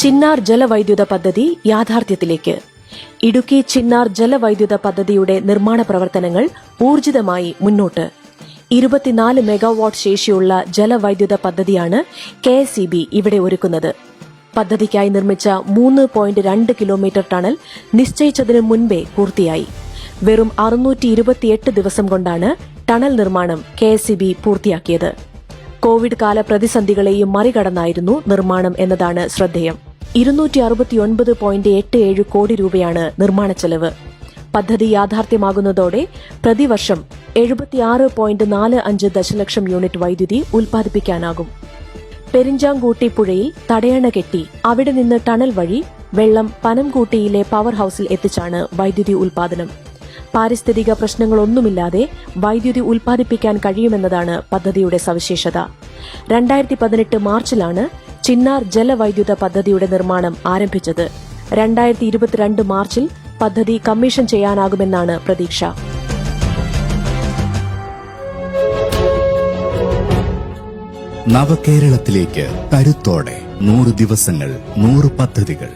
ചിന്നാർ ജലവൈദ്യുത പദ്ധതി യാഥാർത്ഥ്യത്തിലേക്ക്. ഇടുക്കി ചിന്നാർ ജലവൈദ്യുത പദ്ധതിയുടെ നിർമ്മാണ പ്രവർത്തനങ്ങൾ ഊർജിതമായി മുന്നോട്ട്. ഇരുപത്തിനാല് മെഗാവാട്ട് ശേഷിയുള്ള ജലവൈദ്യുത പദ്ധതിയാണ് കെ എസ് ഇ ബി ഇവിടെ ഒരുക്കുന്നത്. പദ്ധതിക്കായി നിർമ്മിച്ച മൂന്ന് പോയിന്റ് രണ്ട് കിലോമീറ്റർ ടണൽ നിശ്ചയിച്ചതിനു മുൻപേ പൂർത്തിയായി. വെറും അറുന്നൂറ്റി ഇരുപത്തിയെട്ട് ദിവസം കൊണ്ടാണ് ടണൽ നിർമ്മാണം കെ എസ് ഇ ബി പൂർത്തിയാക്കിയത്. കോവിഡ് കാല പ്രതിസന്ധികളെയും മറികടന്നായിരുന്നു നിർമ്മാണം എന്നതാണ് ശ്രദ്ധേയം. ഇരുന്നൂറ്റി അറുപത്തിയൊൻപത് പോയിന്റ് എട്ട് ഏഴ് കോടി രൂപയാണ് നിർമ്മാണ ചെലവ്. പദ്ധതി യാഥാർത്ഥ്യമാകുന്നതോടെ പ്രതിവർഷം എഴുപത്തിയാറ് പോയിന്റ് നാല് അഞ്ച് ദശലക്ഷം യൂണിറ്റ് വൈദ്യുതി ഉൽപ്പാദിപ്പിക്കാനാകും. പെരിഞ്ചാങ്കൂട്ടി പുഴയിൽ തടയണ കെട്ടി അവിടെ നിന്ന് ടണൽ വഴി വെള്ളം പനംകൂട്ടിയിലെ പവർ ഹൌസിൽ എത്തിച്ചാണ് വൈദ്യുതി ഉൽപാദനം പാരിസ്ഥിതിക പ്രശ്നങ്ങളൊന്നുമില്ലാതെ വൈദ്യുതി ഉൽപ്പാദിപ്പിക്കാൻ കഴിയുമെന്നതാണ് പദ്ധതിയുടെ സവിശേഷത. രണ്ടായിരത്തി പതിനെട്ട് മാർച്ചിലാണ് ചിന്നാർ ജലവൈദ്യുത പദ്ധതിയുടെ നിർമ്മാണം ആരംഭിച്ചത്. രണ്ടായിരത്തി ഇരുപത്തിരണ്ട് മാർച്ചിൽ പദ്ധതി കമ്മീഷൻ ചെയ്യാനാകുമെന്നാണ് പ്രതീക്ഷ. നവകേരളത്തിലേക്ക് കരുത്തോടെ നൂറ് ദിവസങ്ങൾ നൂറ് പദ്ധതികൾ.